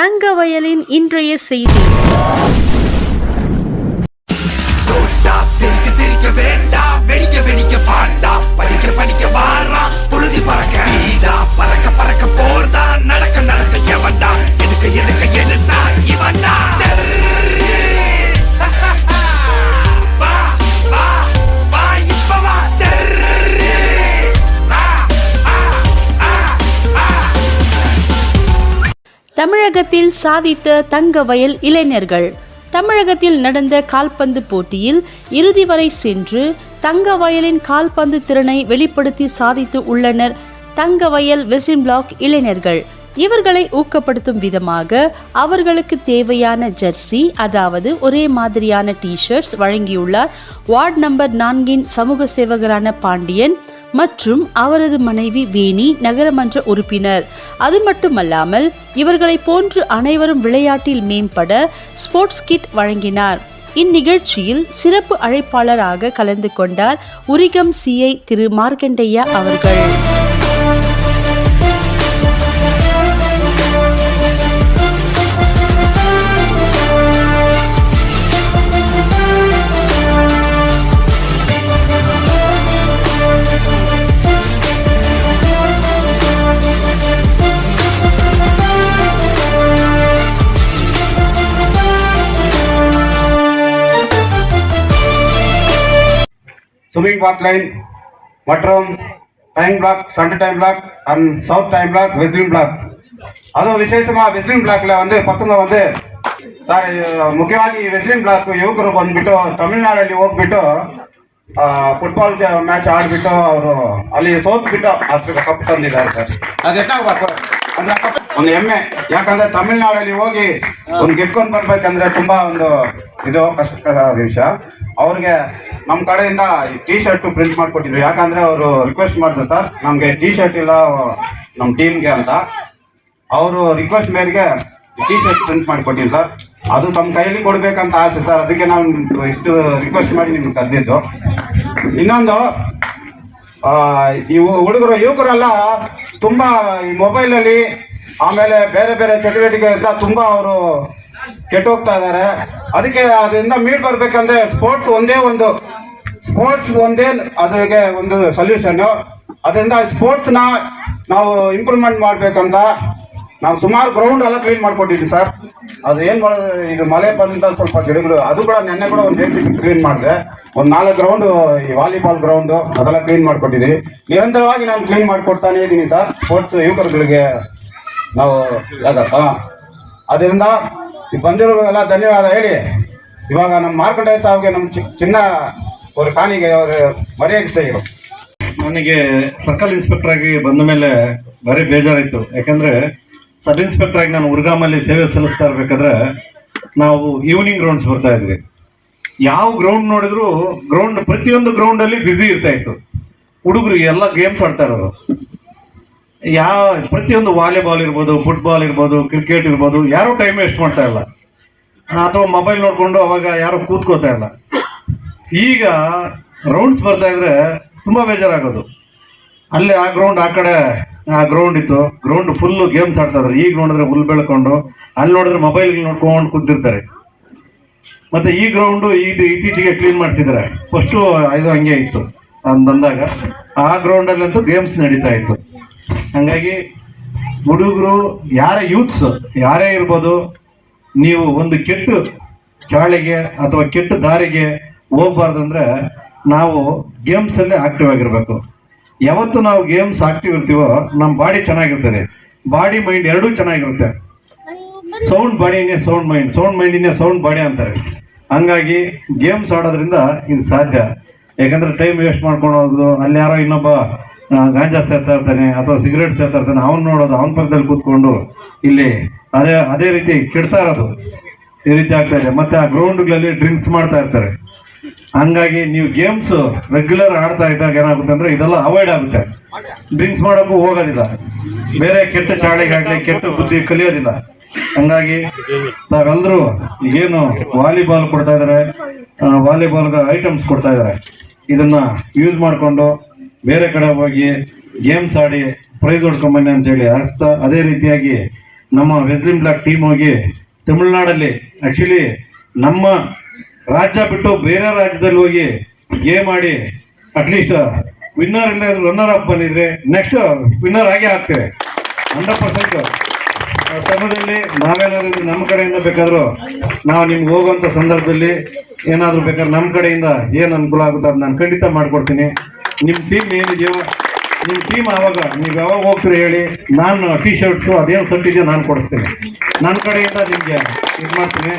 தங்க வயலின் இன்றைய செய்தி. வேண்டாம் வெடிக்க வெடிக்க பாண்டாம் படிக்க படிக்க வாராம் புழுதி பறக்க. தமிழகத்தில் சாதித்த தங்க வயல் இளைஞர்கள். தமிழகத்தில் நடந்த கால்பந்து போட்டியில் இறுதி வரை சென்று தங்க வயலின் கால்பந்து திறனை வெளிப்படுத்தி சாதித்து உள்ளனர் தங்க வயல் வெசின் பிளாக் இளைஞர்கள். இவர்களை ஊக்கப்படுத்தும் விதமாக அவர்களுக்கு தேவையான ஜெர்சி அதாவது ஒரே மாதிரியான டி ஷர்ட்ஸ் வழங்கியுள்ளார். வார்டு நம்பர் நான்கின் சமூக சேவகரான பாண்டியன் மற்றும் அவரது மனைவி வேணி நகரமன்ற உறுப்பினர். அது மட்டுமல்லாமல் இவர்களை போன்று அனைவரும் விளையாட்டில் மேம்பட ஸ்போர்ட்ஸ் கிட் வழங்கினார். இந்நிகழ்ச்சியில் சிறப்பு அழைப்பாளராக கலந்து கொண்டார் உரிகம் சிஐ திரு மார்க்கண்டையா அவர்கள். ஸ்விமிங் பாத் லைன் மற்றும் time block Sunday time block and south time block wrestling block அதுவும் விசேஷமாக வெஸ்லிங் பிளாக்ல வந்து பசங்க வந்து ಸರ್ ಮುಖ್ಯವಾಗಿ ವೆಸ್ಲಿಂಗ್ ಬ್ಲಾಕ್ ಯುವಕರು ಬಂದ್ಬಿಟ್ಟು ತಮಿಳ್ನಾಡಲ್ಲಿ ಹೋಗ್ಬಿಟ್ಟು ಫುಟ್ಬಾಲ್ ಮ್ಯಾಚ್ ಆಡ್ಬಿಟ್ಟು ಅವರು ಅಲ್ಲಿ ಸೋತ್ಬಿಟ್ಟು ಕಪ್ ತಂದಿದ್ದಾರೆ ಸರ್ ಅದೆಲ್ಲ ಒಂದು ಹೆಮ್ಮೆ. ಯಾಕಂದ್ರೆ ತಮಿಳ್ನಾಡಲ್ಲಿ ಹೋಗಿ ಒಂದು ಗೆಟ್ಕೊಂಡು ಬರ್ಬೇಕಂದ್ರೆ ತುಂಬಾ ಒಂದು ಇದು ಕಷ್ಟಕರ ವಿಷಯ. ಅವ್ರಿಗೆ ನಮ್ಮ ಕಡೆಯಿಂದ ಟಿ ಶರ್ಟ್ ಪ್ರಿಂಟ್ ಮಾಡ್ಕೊಟ್ಟಿದ್ರು. ಯಾಕಂದ್ರೆ ಅವರು ರಿಕ್ವೆಸ್ಟ್ ಮಾಡಿದ್ರು, ಸರ್, ನಮ್ಗೆ ಟಿ ಶರ್ಟ್ ಇಲ್ಲ ನಮ್ಮ ಟೀಮ್ಗೆ ಅಂತ. ಅವರು ರಿಕ್ವೆಸ್ಟ್ ಮೇರೆಗೆ ಟಿ ಶರ್ಟ್ ಪ್ರಿಂಟ್ ಮಾಡ್ಕೊಟ್ಟಿದ್ರು, ಸರ್, ಅದು ತಮ್ಮ ಕೈಯಲ್ಲಿ ಕೊಡ್ಬೇಕಂತ ಆಸೆ, ಸರ್. ಅದಕ್ಕೆ ನಾವು ಇಷ್ಟು ರಿಕ್ವೆಸ್ಟ್ ಮಾಡಿ ನಿಮ್ಗೆ ತಂದಿದ್ದು. ಇನ್ನೊಂದು ಇವು ಹುಡುಗರು, ಯುವಕರೆಲ್ಲ ತುಂಬಾ ಈ ಮೊಬೈಲಲ್ಲಿ ಆಮೇಲೆ ಬೇರೆ ಬೇರೆ ಚಟುವಟಿಕೆಗಳಿಂದ ತುಂಬಾ ಅವರು ಕೆಟ್ಟೋಗ್ತಾ ಇದ್ದಾರೆ ಅದಕ್ಕೆ ಅದರಿಂದ ಮೀಟ್ ಬರ್ಬೇಕಂದ್ರೆ ಸ್ಪೋರ್ಟ್ಸ್ ಒಂದೇ ಒಂದು ಸ್ಪೋರ್ಟ್ಸ್ ಒಂದೇ ಅದಕ್ಕೆ ಒಂದು ಸೊಲ್ಯೂಷನ್ ಅದರಿಂದ ಸ್ಪೋರ್ಟ್ಸ್ನ ನಾವು ಇಂಪ್ರೂವ್ಮೆಂಟ್ ಮಾಡ್ಬೇಕಂತ ನಾವು ಸುಮಾರು ಗ್ರೌಂಡ್ ಎಲ್ಲ ಕ್ಲೀನ್ ಮಾಡ್ಕೊಟ್ಟಿದ್ವಿ ಸರ್ ಅದು ಏನ್ ಮಾಡೋದು? ಈಗ ಮಳೆ ಬಂದ ಸ್ವಲ್ಪ ಗಿಡಗಳು, ಅದು ಕೂಡ ನೆನ್ನೆ ಕೂಡ ಒಂದು ಜೆ ಕ್ಲೀನ್ ಮಾಡಿದೆ. ಒಂದು ನಾಲ್ಕು ಗ್ರೌಂಡ್ ಈ ವಾಲಿಬಾಲ್ ಗ್ರೌಂಡ್ ಅದೆಲ್ಲ ಕ್ಲೀನ್ ಮಾಡ್ಕೊಟ್ಟಿದ್ವಿ. ನಿರಂತರವಾಗಿ ನಾನು ಕ್ಲೀನ್ ಮಾಡ್ಕೊಡ್ತಾನೆ ಇದ್ದೀನಿ ಸರ್ ಸ್ಪೋರ್ಟ್ಸ್ ಯುವಕರುಗಳಿಗೆ ನಾವು ಯಾಕಪ್ಪ ಅದರಿಂದ ಈ ಬಂದಿರೋರಿಗೆಲ್ಲ ಧನ್ಯವಾದ ಹೇಳಿ. ಇವಾಗ ನಮ್ಮ ಮಾರ್ಕಂಡೇಯ ಸಾವಿಗೆ ನಮ್ಮ ಚಿನ್ನ ಅವ್ರ ಕಾಣಿಗೆ ಅವರು ಮರ್ಯಾದೆ ತೆಗೆರು ನನಗೆ ಸರ್ಕಲ್ ಇನ್ಸ್ಪೆಕ್ಟರ್ ಆಗಿ ಬಂದ ಮೇಲೆ ಭಾರಿ ಬೇಜಾರಾಯಿತು. ಯಾಕಂದ್ರೆ ಸಬ್ ಇನ್ಸ್ಪೆಕ್ಟರ್ ಆಗಿ ನಾನು ಉರ್ಗಾಮಲ್ಲಿ ಸೇವೆ ಸಲ್ಲಿಸ್ತಾ ಇರ್ಬೇಕಾದ್ರೆ ನಾವು ಈವ್ನಿಂಗ್ ಗ್ರೌಂಡ್ಸ್ ಬರ್ತಾ ಇದ್ವಿ. ಯಾವ ಗ್ರೌಂಡ್ ನೋಡಿದ್ರು ಗ್ರೌಂಡ್ ಪ್ರತಿಯೊಂದು ಗ್ರೌಂಡ್ ಅಲ್ಲಿ ಬ್ಯುಸಿ ಇರ್ತಾ ಇತ್ತು. ಹುಡುಗರು ಎಲ್ಲ ಗೇಮ್ಸ್ ಆಡ್ತಾ ಇರೋರು. ಯಾವ ಪ್ರತಿಯೊಂದು ವಾಲಿಬಾಲ್ ಇರ್ಬೋದು ಫುಟ್ಬಾಲ್ ಇರ್ಬೋದು ಕ್ರಿಕೆಟ್ ಇರ್ಬೋದು, ಯಾರೂ ಟೈಮ್ ವೇಸ್ಟ್ ಮಾಡ್ತಾ ಇಲ್ಲ. ಅಥವಾ ಮೊಬೈಲ್ ನೋಡಿಕೊಂಡು ಅವಾಗ ಯಾರು ಕೂತ್ಕೋತಾ ಇಲ್ಲ. ಈಗ ರೌಂಡ್ಸ್ ಬರ್ತಾ ಇದ್ರೆ ತುಂಬಾ ಬೇಜಾರಾಗೋದು. ಅಲ್ಲಿ ಆ ಗ್ರೌಂಡ್ ಆ ಕಡೆ ಆ ಗ್ರೌಂಡ್ ಇತ್ತು. ಗ್ರೌಂಡ್ ಫುಲ್ ಗೇಮ್ಸ್ ಆಡ್ತಾ ಇದ್ರು ಈಗ ನೋಡಿದ್ರೆ ಹುಲ್ ಬೆಳ್ಕೊಂಡು, ಅಲ್ಲಿ ನೋಡಿದ್ರೆ ಮೊಬೈಲ್ ನೋಡ್ಕೊಂಡು ಕೂತಿರ್ತಾರೆ. ಮತ್ತೆ ಈ ಗ್ರೌಂಡ್ ಇದು ಇತ್ತೀಚೆಗೆ ಕ್ಲೀನ್ ಮಾಡಿಸಿದ್ದಾರೆ. ಫಸ್ಟು ಇದು ಹಂಗೆ ಇತ್ತು. ಬಂದಾಗ ಆ ಗ್ರೌಂಡ್ ಅಲ್ಲಿ ಅಂತೂ ಗೇಮ್ಸ್ ನಡೀತಾ ಇತ್ತು. ಹಂಗಾಗಿ ಹುಡುಗರು, ಯಾರೇ ಯೂತ್ಸ್ ಯಾರೇ ಇರ್ಬೋದು, ನೀವು ಒಂದು ಕೆಟ್ಟ ಚಾಳಿಗೆ ಅಥವಾ ಕೆಟ್ಟ ದಾರಿಗೆ ಹೋಗ್ಬಾರ್ದಂದ್ರೆ ನಾವು ಗೇಮ್ಸ್ ಅಲ್ಲಿ ಆಕ್ಟಿವ್ ಆಗಿರ್ಬೇಕು. ಯಾವತ್ತು ನಾವು ಗೇಮ್ಸ್ ಆಕ್ಟಿವ್ ಇರ್ತೀವೋ ನಮ್ಮ ಬಾಡಿ ಚೆನ್ನಾಗಿರ್ತದೆ. ಬಾಡಿ ಮೈಂಡ್ ಎರಡೂ ಚೆನ್ನಾಗಿರುತ್ತೆ. ಸೌಂಡ್ ಬಾಡಿನೇ ಸೌಂಡ್ ಮೈಂಡ್, ಸೌಂಡ್ ಮೈಂಡಿನೇ ಸೌಂಡ್ ಬಾಡಿ ಅಂತಾರೆ. ಹಂಗಾಗಿ ಗೇಮ್ಸ್ ಆಡೋದ್ರಿಂದ ಇದು ಸಾಧ್ಯ. ಯಾಕಂದ್ರೆ ಟೈಮ್ ವೇಸ್ಟ್ ಮಾಡ್ಕೊಂಡು ಹೋಗೋದು, ಅಲ್ಲಿ ಯಾರೋ ಇನ್ನೊಬ್ಬ ಗಾಂಜಾ ಸೇರ್ತಾ ಇರ್ತಾನೆ ಅಥವಾ ಸಿಗರೇಟ್ ಸೇರ್ತಾ ಇರ್ತಾನೆ, ಅವ್ನು ನೋಡೋದು, ಅವ್ನ ಪಕ್ಕದಲ್ಲಿ ಕೂತ್ಕೊಂಡು ಇಲ್ಲಿ ಅದೇ ಅದೇ ರೀತಿ ಕೆಡ್ತಾ ಇರೋದು. ಈ ರೀತಿ ಆಗ್ತಾ ಇದೆ. ಮತ್ತೆ ಆ ಗ್ರೌಂಡ್ಗಳಲ್ಲಿ ಡ್ರಿಂಕ್ಸ್ ಮಾಡ್ತಾ ಇರ್ತಾರೆ. ಹಂಗಾಗಿ ನೀವು ಗೇಮ್ಸ್ ರೆಗ್ಯುಲರ್ ಆಡ್ತಾ ಇದ್ದಾಗ ಏನಾಗುತ್ತೆ ಅಂದ್ರೆ ಇದೆಲ್ಲ ಅವಾಯ್ಡ್ ಆಗುತ್ತೆ. ಡ್ರಿಂಕ್ಸ್ ಮಾಡೋಕ್ಕೂ ಹೋಗೋದಿಲ್ಲ. ಬೇರೆ ಕೆಟ್ಟ ಚಾಳಿಗಾಗ್ಲಿ, ಕೆಟ್ಟ ಬುದ್ಧಿ ಕಲಿಯೋದಿಲ್ಲ. ಹಂಗಾಗಿ ನಾವೆಲ್ಲರೂ ಏನು ವಾಲಿಬಾಲ್ ಕೊಡ್ತಾ ಇದಾರೆ ವಾಲಿಬಾಲ್ ಐಟಮ್ಸ್ ಕೊಡ್ತಾ ಇದಾರೆ ಇದನ್ನ ಯೂಸ್ ಮಾಡಿಕೊಂಡು ಬೇರೆ ಕಡೆ ಹೋಗಿ ಗೇಮ್ಸ್ ಆಡಿ ಪ್ರೈಸ್ ಹೊಡ್ಕೊಂಬನ್ನಿ ಅಂತೇಳಿ ಹಾರಿಸ್ತಾ ಅದೇ ರೀತಿಯಾಗಿ ನಮ್ಮ ವೆಸ್ಲಿಂ ಬ್ಲಾಕ್ ಟೀಮ್ ಹೋಗಿ ತಮಿಳ್ನಾಡಲ್ಲಿ ಆ್ಯಕ್ಚುಲಿ ನಮ್ಮ ರಾಜ್ಯ ಬಿಟ್ಟು ಬೇರೆ ರಾಜ್ಯದಲ್ಲಿ ಹೋಗಿ ಗೇಮ್ ಮಾಡಿ ಅಟ್ಲೀಸ್ಟ್ ವಿನ್ನರ್ ಇಲ್ಲ ರನ್ನರ್ ಅಪ್ ಬಂದಿದ್ರೆ ನೆಕ್ಸ್ಟ್ ವಿನ್ನರ್ ಆಗೇ ಆಗ್ತೇವೆ. ಹಂಡ್ರೆಡ್ ಪರ್ಸೆಂಟ್ ಸಮಯದಲ್ಲಿ ನಾವೇನಾದ್ರೂ ನಮ್ಮ ಕಡೆಯಿಂದ ಬೇಕಾದ್ರೂ ನಾವು ನಿಮ್ಗೆ ಹೋಗುವಂಥ ಸಂದರ್ಭದಲ್ಲಿ ಏನಾದರೂ ಬೇಕಾದ್ರೆ ನಮ್ಮ ಕಡೆಯಿಂದ ಏನು ಅನುಕೂಲ ಆಗುತ್ತೆ ಅದು ನಾನು ಖಂಡಿತ ಮಾಡಿಕೊಡ್ತೀನಿ. ನಿಮ್ಮ ಟೀಮ್ ಏನಿದೆಯೋ ನಿಮ್ಮ ಟೀಮ್ ಆವಾಗ ನೀವು ಯಾವಾಗ ಹೋಗ್ತೀರಿ ಹೇಳಿ ನಾನು ಟಿ ಶರ್ಟ್ಸು ಅದೇನು ಸಟ್ಟಿದೆಯೋ ನಾನು ಕೊಡಿಸ್ತೀನಿ. ನನ್ನ ಕಡೆಯಿಂದ ನಿಮಗೆ ಇದು ಮಾಡ್ತೀನಿ.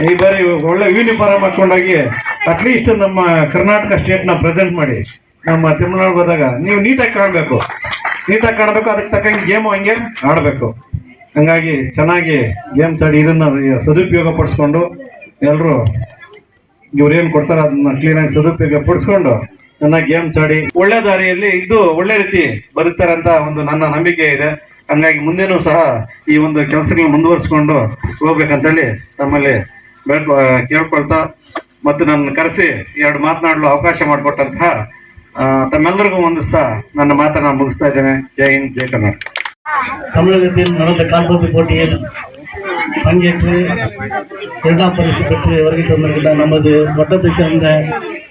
ಈ ಬಾರಿ ಒಳ್ಳೆ ಯೂನಿಫಾರ್ಮ್ ಹಾಕೊಂಡಾಗಿ ಅಟ್ಲೀಸ್ಟ್ ನಮ್ಮ ಕರ್ನಾಟಕ ಸ್ಟೇಟ್ನ ಪ್ರೆಸೆಂಟ್ ಮಾಡಿ. ನಮ್ಮ ತಮಿಳ್ನಾಡು ಹೋದಾಗ ನೀವು ನೀಟಾಗಿ ಕಾಣಬೇಕು. ನೀಟಾಗಿ ಕಾಣಬೇಕು, ಅದಕ್ಕೆ ತಕ್ಕಂಗೆ ಗೇಮು ಹಂಗೆ ಆಡಬೇಕು. ಹಂಗಾಗಿ ಚೆನ್ನಾಗಿ ಗೇಮ್ಸ್ ಆಡಿ ಇದನ್ನು ಸದುಪಯೋಗ ಪಡಿಸ್ಕೊಂಡು ಎಲ್ಲರೂ ಇವ್ರೇನು ಕೊಡ್ತಾರೆ ಅದನ್ನ ಕ್ಲೀನಾಗಿ ಸದುಪಯೋಗ ಪಡಿಸ್ಕೊಂಡು ಚೆನ್ನಾಗಿ ಗೇಮ್ಸ್ ಆಡಿ ಒಳ್ಳೆ ದಾರಿಯಲ್ಲಿ ಇದು ಒಳ್ಳೆ ರೀತಿ ಬದುಕ್ತಾರೆ ಅಂತ ಒಂದು ನನ್ನ ನಂಬಿಕೆ ಇದೆ. ಹಂಗಾಗಿ ಮುಂದೆನೂ ಸಹ ಈ ಒಂದು ಕೆಲಸಗಳನ್ನ ಮುಂದುವರಿಸ್ಕೊಂಡು ಹೋಗ್ಬೇಕಂತೇಳಿ ತಮ್ಮಲ್ಲಿ ಬೇಡ್ಕೊ ಕೇಳ್ಕೊಳ್ತಾ ಮತ್ತು ನನ್ನ ಕರೆಸಿ ಎರಡು ಮಾತನಾಡಲು ಅವಕಾಶ ಮಾಡಿಕೊಟ್ಟಂತಹ ಆ, ತಮ್ಮೆಲ್ಲರಿಗೂ ಒಂದು ಸಹ ನನ್ನ ಮಾತನ್ನ ಮುಗಿಸ್ತಾ ಇದ್ದೇನೆ ಜೈ ಹಿಂದ್ ಜೈ ಕರ್ನಾಟಕ தமிழகத்தில் நடந்த கால்பந்து போட்டியில் பங்கேற்று இரண்டாம் பரிசு பெற்று வருகை தந்திருக்கின்ற நமது வட்டத்தை சேர்ந்த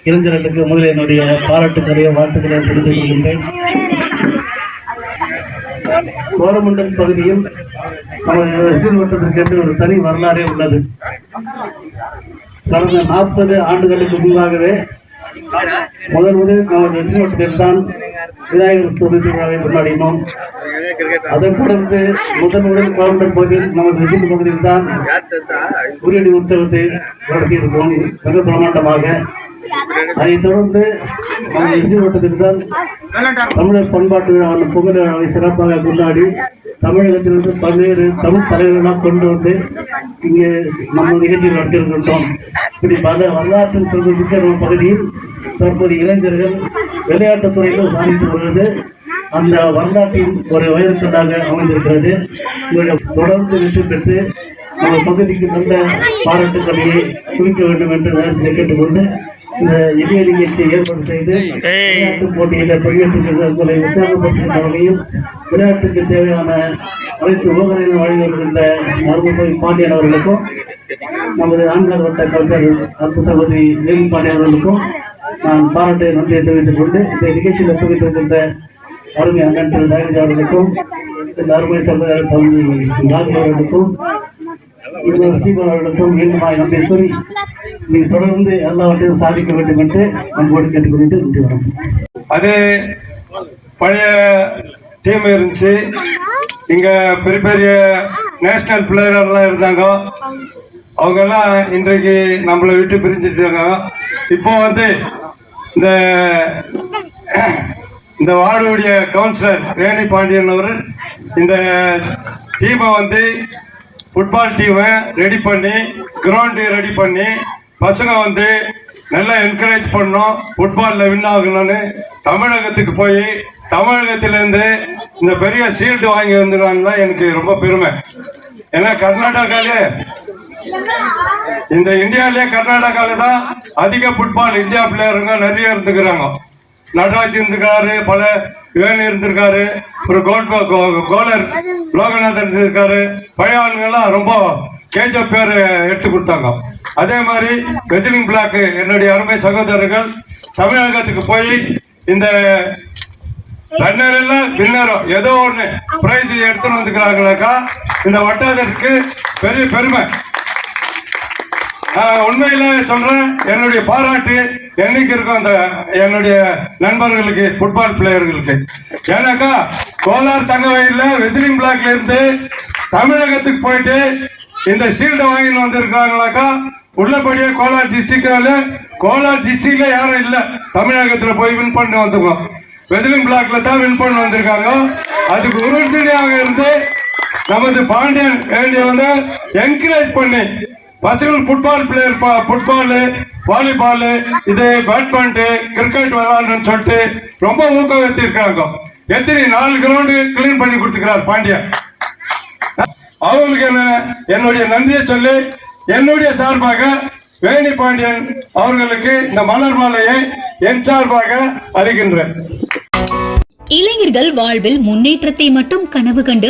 இளைஞர்களுக்கு முதலில் என்னுடைய பாராட்டுக்களையும் வாழ்த்துக்களை தெரிவித்துக் கொள்கின்றேன் கோரமண்டல் பகுதியில் நமது ரசிகர் வட்டத்திற்கென்று ஒரு தனி வரலாறே உள்ளது. கடந்த நாற்பது ஆண்டுகளுக்கு முன்பாகவே முதல் முதல் நமது ரசிகர் வட்டத்தில் தான் விநாயகர் சதுர்த்தி விழாவை கொண்டாடினோம். அதைத் தொடர்ந்து முதல் முதல் கோரமண்டல் பகுதியில் நமது ரசிகர் பகுதியில் தான் உரியடி உற்சவத்தை நடத்தியிருக்கோம். மிக பிரமாண்டமாக அதைத் தொடர்ந்து நமது இசை வட்டத்தில் தான் தமிழர் பண்பாட்டு விழாவான பொங்கல் விழாவை சிறப்பாக கொண்டாடி தமிழகத்திலிருந்து பல்வேறு தமிழ் தலைவர்களாக கொண்டு வந்து இங்கே நம்ம நிகழ்ச்சியில் நடத்தியிருக்கின்றோம். இப்படி பல வரலாற்றில் சொல்வதற்கு நம்ம பகுதியில் தற்போது இளைஞர்கள் விளையாட்டுத் துறையிலும் சாதித்து வருவது அந்த வரலாற்றின் ஒரு உயரத்ததாக அமைந்திருக்கிறது. இவர்கள் தொடர்ந்து வெற்றி பெற்று நம்ம பகுதிக்கு நல்ல பாராட்டுக்களையை குறிக்க வேண்டும் என்று நேரத்தில் கேட்டுக்கொண்டு இந்த எளிய நிகழ்ச்சியை ஏற்பாடு செய்து விளையாட்டு போட்டியில பங்கேற்றுகளை உற்சாகப்படுத்துகின்ற வகையில் விளையாட்டுக்கு தேவையான அனைத்து உபகரணங்கள் வழங்கி வருகின்ற மருமகோய் பாண்டியன் அவர்களுக்கும் நமது ஆண்கள் வட்ட கல்ச்சர் அற்பு சகோதரி தேவி பாண்டியன் அவர்களுக்கும் நான் பாராட்டு நன்றியை தெரிவித்துக் கொண்டு இந்த நிகழ்ச்சியில் பங்கேற்றிருக்கின்ற அருமை அண்ணன் திரு தயநிதி அவர்களுக்கும் இந்த அருமை சகோதரர் தம்பி நாகி அவர்களுக்கும் இருவர் சீமன் அவர்களுக்கும் மீண்டுமாய் நன்றி கூறி நீங்கள் தொடர்ந்து எல்லாவற்றையும் சாதிக்க வேண்டும் என்று அன்போடு கேட்டுக்கொண்டு நன்றி வணக்கம். அது பழைய டீம் இருந்துச்சு. இங்கே பெரிய பெரிய நேஷ்னல் பிளேயர்லாம் இருந்தாங்க. அவங்கெல்லாம் இன்றைக்கு நம்மளை விட்டு பிரிஞ்சிட்டாங்க இப்போ வந்து இந்த இந்த வார்டுடைய கவுன்சிலர் ரேணி பாண்டியன் அவர் இந்த டீமை வந்து ஃபுட்பால் டீமை ரெடி பண்ணி கிரவுண்டு ரெடி பண்ணி பசங்க வந்து நல்லா என்கரேஜ் பண்ணோம் ஃபுட்பாலில் வின் ஆகணும்னு. தமிழகத்துக்கு போய் தமிழகத்திலேருந்து இந்த பெரிய சீல்டு வாங்கி வந்துடுவாங்கன்னா எனக்கு ரொம்ப பெருமை. ஏன்னா கர்நாடகாலே இந்த இந்தியாவிலே கர்நாடகாவில் தான் அதிக ஃபுட்பால் இந்தியா பிளேயருங்க நிறைய இருந்துக்கிறாங்க. நடராஜ் இருந்திருக்காரு பல வேணு இருந்திருக்காரு. ஒரு கோல் கோலர் லோகநாதன் இருந்திருக்காரு. பழைய ஆளுங்கெல்லாம் ரொம்ப கேஜப் பேர் எடுத்து கொடுத்தாங்க. அதே மாதிரி வெஜிலிங் பிளாக் என்னுடைய அருமை சகோதரர்கள் தமிழகத்துக்கு போய் இந்த ரன்னர் இல்ல வின்னரோ ஏதோ ஒன்று பிரைஸ் எடுத்துன்னு வந்துக்கிறாங்களாக்கா இந்த வட்டாரத்திற்கு பெரிய பெருமை. நான் உண்மையில சொல்றேன் என்னுடைய பாராட்டு என்னைக்கு இருக்கும் அந்த என்னுடைய நண்பர்களுக்கு ஃபுட்பால் பிளேயர்களுக்கு ஏன்னாக்கா கோலார் தங்கவயல்ல வெஸ்லிங் பிளாக்ல இருந்து தமிழகத்துக்கு போயிட்டு இந்த ஷீல்டை வாங்கிட்டு வந்திருக்காங்களாக்கா உள்ளபடியே கோலார் டிஸ்ட்ரிக்ட்ல கோலார் டிஸ்ட்ரிக்ட்ல யாரும் இல்லை. தமிழகத்துல போய் வின் பண்ணி வந்துருக்கோம் வெஸ்லிங் பிளாக்ல தான் வின் பண்ணி வந்திருக்காங்க. அதுக்கு உறுதுணையாக இருந்து நமது பாண்டியன் வேண்டிய வந்து என்கரேஜ் பண்ணி பசங்கள் ஃபுட்பால் பிளேயர் ஃபுட்பாலு வாலிபாலு இது பேட்மிண்டு கிரிக்கெட் விளையாடணும்னு சொல்லிட்டு ரொம்ப ஊக்குவித்திருக்காங்க எத்தனை நாலு கிரவுண்டு கிளீன் பண்ணி கொடுத்துக்கிறார் பாண்டியன் அவங்களுக்கு என்ன என்னுடைய நன்றியை சொல்லி என்னுடைய சார்பாக வேணி பாண்டியன் அவர்களுக்கு இந்த மலர் மாலையை என் சார்பாக அளிக்கின்றேன். இளைஞர்கள் வாழ்வில் முன்னேற்றத்தை மட்டும் கனவு கண்டு